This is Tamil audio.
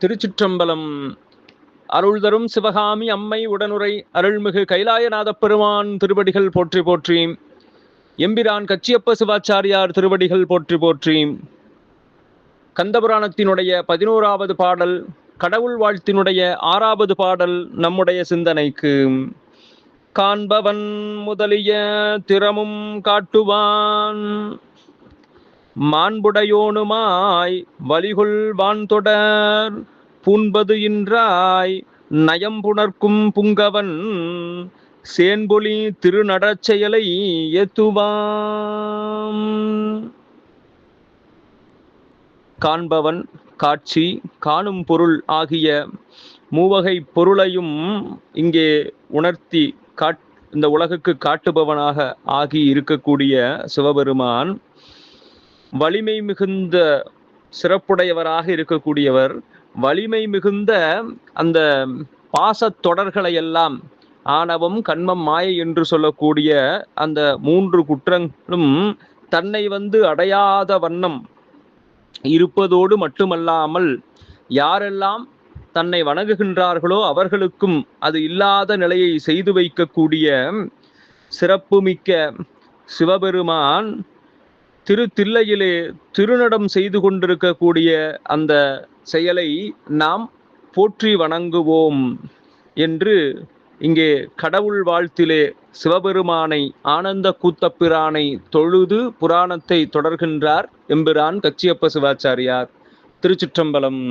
திருச்சிற்றம்பலம். அருள் தரும் சிவகாமி அம்மை உடனுரை அருள்மிகு கைலாயநாதப் பெருமான் திருவடிகள் போற்றி போற்றி. எம்பிரான் கச்சியப்ப சிவாச்சாரியார் திருவடிகள் போற்றி போற்றி. கந்தபுராணத்தினுடைய பதினோராவது பாடல் கடவுள் வாழ்த்தினுடைய ஆறாவது பாடல் நம்முடைய சிந்தனைக்கு. காண்பவன் முதலிய திறமும் காட்டுவான். மாண்புடையோனுமாய் வலிகுள் வான்தொடர் பூண்பது இன்றாய் நயம்புணர்க்கும் புங்கவன் சேன்பொலி திருநடச்செயலை ஏத்துவாம். காண்பவன் காட்சி காணும் பொருள் ஆகிய மூவகை பொருளையும் இங்கே உணர்த்தி காட் இந்த உலகுக்கு காட்டுபவனாக ஆகி இருக்கக்கூடிய சிவபெருமான் வலிமை மிகுந்த சிறப்புடையவராக இருக்கக்கூடியவர் வலிமை மிகுந்த அந்த பாசத் தொடர்களை எல்லாம் ஆணவம் கண்மம் மாயை என்று சொல்லக்கூடிய அந்த மூன்று குற்றங்களும் தன்னை வந்து அடையாத வண்ணம் இருப்பதோடு மட்டுமல்லாமல் யாரெல்லாம் தன்னை வணங்குகின்றார்களோ அவர்களுக்கும் அது இல்லாத நிலையை செய்து வைக்கக்கூடிய சிறப்புமிக்க சிவபெருமான் திரு தில்லையிலே திருநடம் செய்து கொண்டிருக்கக்கூடிய அந்த செயலை நாம் போற்றி வணங்குவோம் என்று இங்கே கடவுள் வாழ்த்திலே சிவபெருமானை ஆனந்த கூத்தப்பிரானை தொழுது புராணத்தை தொடர்கின்றார் எம்பிரான் கச்சியப்ப சிவாச்சாரியார். திருச்சிற்றம்பலம்.